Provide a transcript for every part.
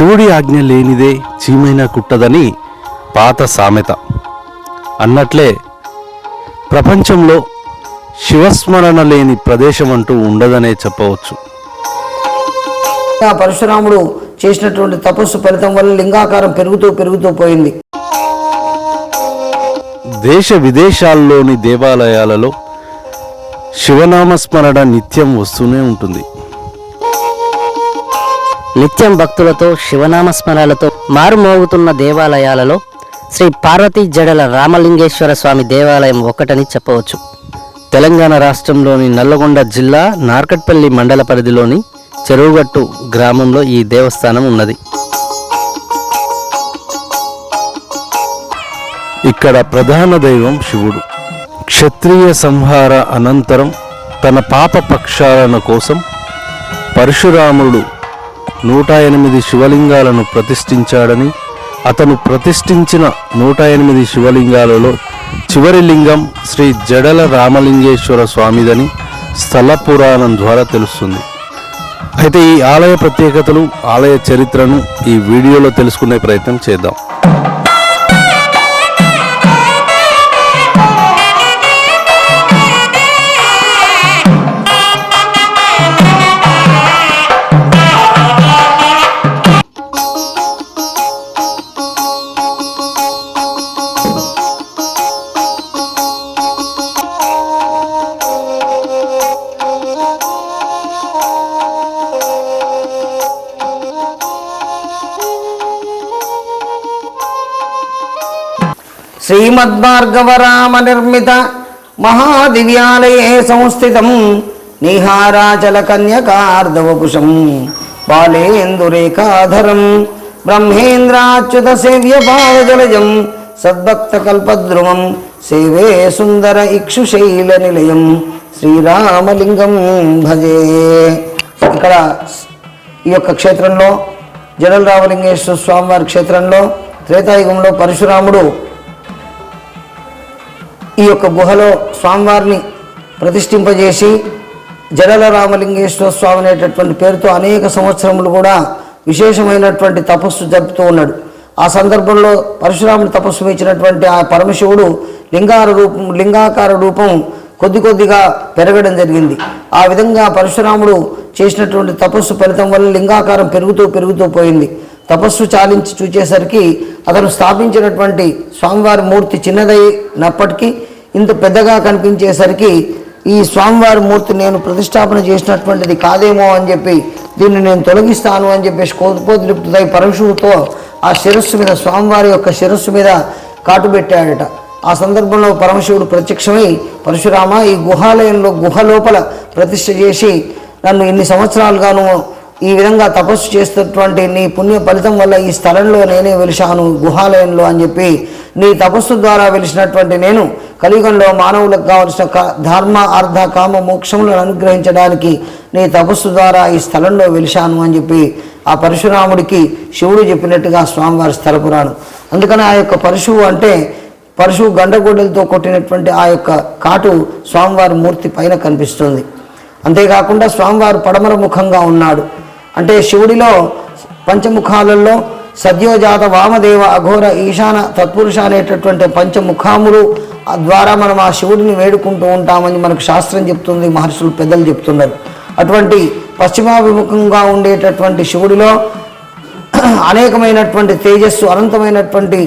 శివుడి ఆజ్ఞ లేనిదే చీమైనా కుట్టదని పాత సామెత. అన్నట్లే ప్రపంచంలో శివస్మరణ లేని ప్రదేశం అంటూ ఉండదనే చెప్పవచ్చు. పరశురాముడు చేసినటువంటి తపస్సు ఫలితం వల్ల లింగాకారం పెరుగుతూ పెరుగుతూ పోయింది. దేశ విదేశాల్లోని దేవాలయాలలో శివనామస్మరణ నిత్యం వస్తూనే ఉంటుంది. నిత్యం భక్తులతో శివనామస్మరాలతో మారుమోగుతున్న దేవాలయాలలో శ్రీ పార్వతీ జడల రామలింగేశ్వర స్వామి దేవాలయం ఒకటని చెప్పవచ్చు. తెలంగాణ రాష్ట్రంలోని నల్లగొండ జిల్లా నార్కట్పల్లి మండల పరిధిలోని చెరువుగట్టు గ్రామంలో ఈ దేవస్థానం ఉన్నది. ఇక్కడ ప్రధాన దైవం శివుడు. క్షత్రియ సంహార అనంతరం తన పాప కోసం పరశురాముడు నూట ఎనిమిది శివలింగాలను ప్రతిష్ఠించాడని అతను ప్రతిష్ఠించిన నూట ఎనిమిది శివలింగాలలో చివరి లింగం శ్రీ జడల రామలింగేశ్వర స్వామిదని స్థల పురాణం ద్వారా తెలుస్తుంది. అయితే ఈ ఆలయ ప్రత్యేకతలు ఆలయ చరిత్రను ఈ వీడియోలో తెలుసుకునే ప్రయత్నం చేద్దాం. శ్రీమద్భార్గవరామ నిర్మిత మహాదివ్యాలయే సంస్థితం నిహారాచల కన్యకార్దవకుశం బాలేందురేకాధరం బ్రహ్మేంద్రాచ్యుత సేవ్య పాదజలజం సద్భక్త కల్పద్రువం సేవే సుందర ఇక్షుశైల నిలయం శ్రీరామలింగం భజే ఇక్కడ ఈ యొక్క క్షేత్రంలో జడల రామలింగేశ్వర స్వామివారి క్షేత్రంలో త్రేతాయుగంలో పరశురాముడు ఈ యొక్క గుహలో స్వామివారిని ప్రతిష్ఠింపజేసి జడల రామలింగేశ్వర స్వామి అనేటటువంటి పేరుతో అనేక సంవత్సరములు కూడా విశేషమైనటువంటి తపస్సు జరుపుతూ ఉన్నాడు. ఆ సందర్భంలో పరశురాముడు తపస్సు ఇచ్చినటువంటి ఆ పరమశివుడు లింగార రూపం లింగాకార రూపం కొద్ది కొద్దిగా పెరగడం జరిగింది. ఆ విధంగా పరశురాముడు చేసినటువంటి తపస్సు ఫలితం వల్ల లింగాకారం పెరుగుతూ పెరుగుతూ పోయింది. తపస్సు చాలించి చూచేసరికి అతను స్థాపించినటువంటి స్వామివారి మూర్తి చిన్నదైనప్పటికీ ఇంత పెద్దగా కనిపించేసరికి ఈ స్వామివారి మూర్తి నేను ప్రతిష్టాపన చేసినటువంటిది కాదేమో అని చెప్పి దీన్ని నేను తొలగిస్తాను అని చెప్పేసి కోల్పోద్రిప్తుదై పరశువుతో ఆ శిరస్సు మీద స్వామివారి యొక్క శిరస్సు మీద కాటుబెట్టాడట ఆ సందర్భంలో పరమశివుడు ప్రత్యక్షమై పరశురామ ఈ గుహాలయంలో గుహ లోపల ప్రతిష్ఠ చేసి నన్ను ఇన్ని సంవత్సరాలుగాను ఈ విధంగా తపస్సు చేస్తున్నటువంటి నీ పుణ్య ఫలితం వల్ల ఈ స్థలంలో నేనే వెలిశాను గుహాలయంలో అని చెప్పి నీ తపస్సు ద్వారా వెలిసినటువంటి నేను కలియుగంలో మానవులకు కావలసిన ధర్మ అర్ధ కామ మోక్షములను అనుగ్రహించడానికి నీ తపస్సు ద్వారా ఈ స్థలంలో వెలిశాను అని చెప్పి ఆ పరశురాముడికి శివుడు చెప్పినట్టుగా స్వామివారి స్థలపురాణం. అందుకని ఆ యొక్క పరశువు అంటే పరశువు గండగోడలతో కొట్టినటువంటి ఆ యొక్క కాటు స్వామివారి మూర్తి పైన కనిపిస్తుంది. అంతేకాకుండా స్వామివారు పడమర ముఖంగా ఉన్నాడు. అంటే శివుడిలో పంచముఖాలలో సద్యోజాత వామదేవ అఘోర ఈశాన తత్పురుష అనేటటువంటి పంచముఖాములు ద్వారా మనం ఆ శివుడిని వేడుకుంటూ ఉంటామని మనకు శాస్త్రం చెప్తుంది మహర్షులు పెద్దలు చెప్తున్నారు. అటువంటి పశ్చిమాభిముఖంగా ఉండేటటువంటి శివుడిలో అనేకమైనటువంటి తేజస్సు అనంతమైనటువంటి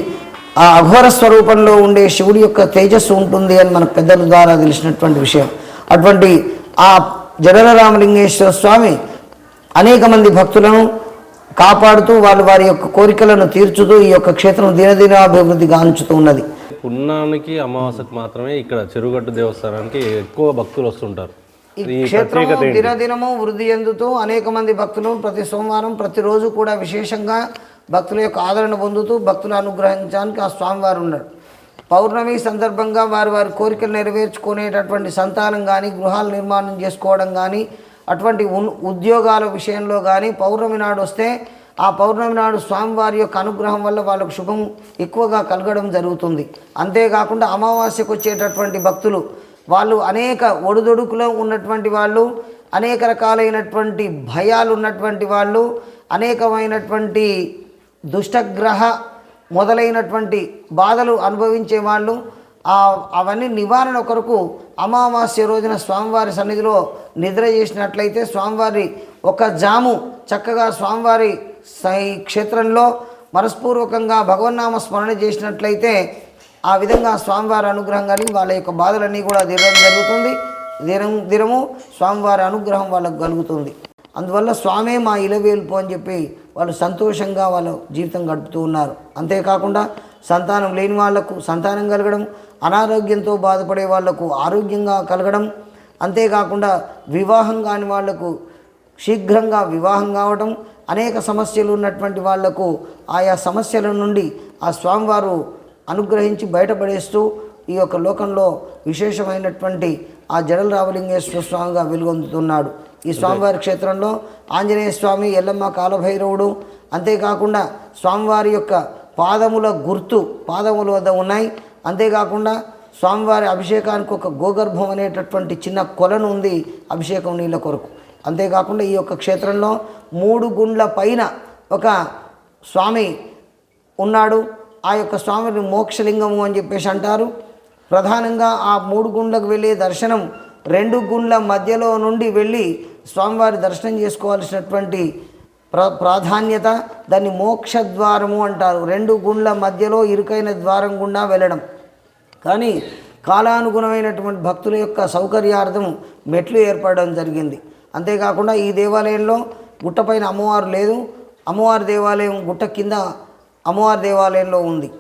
ఆ అఘోర స్వరూపంలో ఉండే శివుడి యొక్క తేజస్సు ఉంటుంది అని మనకు పెద్దల ద్వారా తెలిసినటువంటి విషయం. అటువంటి ఆ జడల రామలింగేశ్వర స్వామి అనేక మంది భక్తులను కాపాడుతూ వాళ్ళు వారి యొక్క కోరికలను తీర్చుతూ ఈ యొక్క క్షేత్రం దినదినాభివృద్ధి గాంచుతూ ఉన్నది. పున్నానికి అమావాస్యకు మాత్రమే ఇక్కడ చెరుగట్టు దేవస్థానానికి ఎక్కువ భక్తులు వస్తుంటారు. ఈ క్షేత్రము దినదినము వృద్ధి చెందుతూ అనేక మంది భక్తులు ప్రతి సోమవారం ప్రతిరోజు కూడా విశేషంగా భక్తుల యొక్క ఆదరణ పొందుతూ భక్తులు అనుగ్రహించడానికి ఆ స్వామివారు ఉన్నాడు పౌర్ణమి సందర్భంగా వారి వారి కోరికలు నెరవేర్చుకునేటటువంటి సంతానం కానీ గృహాలు నిర్మాణం చేసుకోవడం కానీ అటువంటి ఉన్ ఉద్యోగాల విషయంలో కానీ పౌర్ణమి నాడు వస్తే ఆ పౌర్ణమి నాడు స్వామివారి యొక్క అనుగ్రహం వల్ల వాళ్ళకు శుభం ఎక్కువగా కలగడం జరుగుతుంది. అంతేకాకుండా అమావాస్యకు వచ్చేటటువంటి భక్తులు వాళ్ళు అనేక ఒడిదొడుకులో ఉన్నటువంటి వాళ్ళు అనేక రకాలైనటువంటి భయాలు ఉన్నటువంటి వాళ్ళు అనేకమైనటువంటి దుష్టగ్రహ మొదలైనటువంటి బాధలు అనుభవించే వాళ్ళు అవన్నీ నివారణ కొరకు అమావాస్య రోజున స్వామివారి సన్నిధిలో నిద్ర చేసినట్లయితే స్వామివారి ఒక జాము చక్కగా స్వామివారి క్షేత్రంలో మనస్పూర్వకంగా భగవన్నామ స్మరణ చేసినట్లయితే ఆ విధంగా స్వామివారి అనుగ్రహం కానీ వాళ్ళ యొక్క బాధలన్నీ కూడా తీరడం జరుగుతుంది. దినం దినము స్వామివారి అనుగ్రహం వాళ్ళకు కలుగుతుంది. అందువల్ల స్వామే మా ఇలవేల్పు అని చెప్పి వాళ్ళు సంతోషంగా వాళ్ళ జీవితం గడుపుతూ ఉన్నారు. అంతేకాకుండా సంతానం లేని వాళ్ళకు సంతానం కలగడం అనారోగ్యంతో బాధపడే వాళ్ళకు ఆరోగ్యంగా కలగడం అంతేకాకుండా వివాహం కాని వాళ్ళకు శీఘ్రంగా వివాహం కావడం అనేక సమస్యలు ఉన్నటువంటి వాళ్ళకు ఆయా సమస్యల నుండి ఆ స్వామివారు అనుగ్రహించి బయటపడేస్తూ ఈ యొక్క లోకంలో విశేషమైనటువంటి ఆ జడల రామలింగేశ్వర స్వామిగా వెలుగొందుతున్నాడు. ఈ స్వామివారి క్షేత్రంలో ఆంజనేయ స్వామి ఎల్లమ్మ కాలభైరవుడు అంతేకాకుండా స్వామివారి యొక్క పాదముల గుర్తు పాదముల వద్ద ఉన్నాయి. అంతేకాకుండా స్వామివారి అభిషేకానికి ఒక గోగర్భం అనేటటువంటి చిన్న కొలను ఉంది అభిషేకం నీళ్ళ కొరకు. అంతేకాకుండా ఈ యొక్క క్షేత్రంలో మూడు గుండ్ల పైన ఒక స్వామి ఉన్నాడు. ఆ యొక్క స్వామిని మోక్షలింగము అని చెప్పేసి అంటారు. ప్రధానంగా ఆ మూడు గుండ్లకు వెళ్ళే దర్శనం రెండు గుండ్ల మధ్యలో నుండి వెళ్ళి స్వామివారి దర్శనం చేసుకోవాల్సినటువంటి ప్ర ప్రాధాన్యత దాన్ని మోక్ష ద్వారము అంటారు. రెండు గుండ్ల మధ్యలో ఇరుకైన ద్వారం గుండా వెళ్ళడం. కానీ కాలానుగుణమైనటువంటి భక్తుల యొక్క సౌకర్యార్థం మెట్లు ఏర్పడడం జరిగింది. అంతేకాకుండా ఈ దేవాలయంలో గుట్టపైన అమ్మవారు లేదు. అమ్మవారి దేవాలయం గుట్ట కింద అమ్మవారి దేవాలయంలో ఉంది.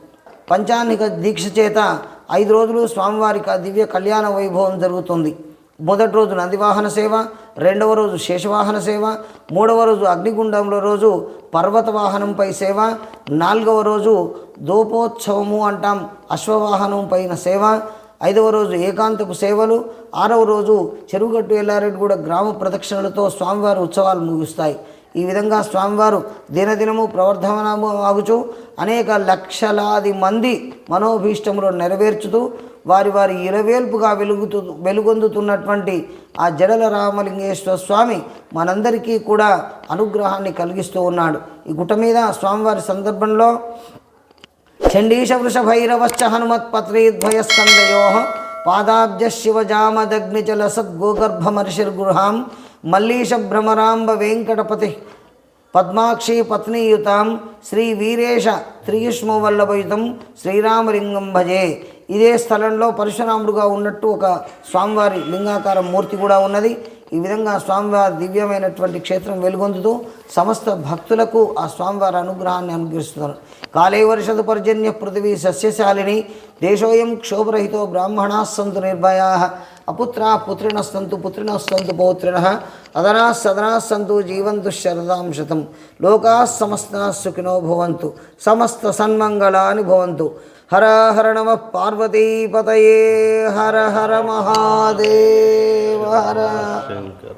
పంచానిక దీక్ష చేత ఐదు రోజులు స్వామివారికి దివ్య కళ్యాణ వైభవం జరుగుతుంది. మొదటి రోజు నందివాహన సేవ రెండవ రోజు శేషవాహన సేవ మూడవ రోజు అగ్నిగుండంలో రోజు పర్వత వాహనంపై సేవ నాలుగవ రోజు దోపోత్సవము అంటాం అశ్వవాహనం పైన సేవ ఐదవ రోజు ఏకాంతపు సేవలు ఆరవ రోజు చెరువుగట్టు ఎల్లారెడ్డిగూడ గ్రామ ప్రదక్షిణలతో స్వామివారి ఉత్సవాలు ముగుస్తాయి. ఈ విధంగా స్వామివారు దినదినము ప్రవర్ధమనము ఆగుచు అనేక లక్షలాది మంది మనోభీష్టములు నెరవేర్చుతూ వారి వారి ఇలవేల్పుగా వెలుగుతూ వెలుగొందుతున్నటువంటి ఆ జడల రామలింగేశ్వర స్వామి మనందరికీ కూడా అనుగ్రహాన్ని కలిగిస్తూ ఉన్నాడు. ఈ గుట్ట మీద స్వామివారి సందర్భంలో చండీశ వృషభైరవశ్చ హనుమత్పత్రీద్వయస్కందయో పాదాబ్జ మహర్షి సద్గోగర్భమర్షిర్గృహాం మల్లీశ భ్రమరాంబ వెంకటపతి పద్మాక్షి పత్నీయుతాం శ్రీ వీరేశ త్రియుష్మవల్లభయుతం శ్రీరామలింగం భజే ఇదే స్థలంలో పరశురాముడుగా ఉన్నట్టు ఒక స్వామివారి లింగాకార మూర్తి కూడా ఉన్నది. ఈ విధంగా స్వామివారి దివ్యమైనటువంటి క్షేత్రం వెలుగొందుతూ సమస్త భక్తులకు ఆ స్వామివారి అనుగ్రహాన్ని అనుగ్రహిస్తున్నారు. కాలే వర్షదు పర్జన్య పృథివీ సస్యశాలిని దేశోయం క్షోభరహితో బ్రాహ్మణా సంతు నిర్భయా అపుత్రా పుత్రిణ సంతు పౌత్రిణ అదనా సదనా సంతు జీవంతు శరదాం శతం. లోకా సమస్త సుఖినో భవంతు. సమస్త సన్మంగళాని భవంతు. హర హర నమ పార్వతీపతయే. హర హర మహాదేవ. హర. శంకర.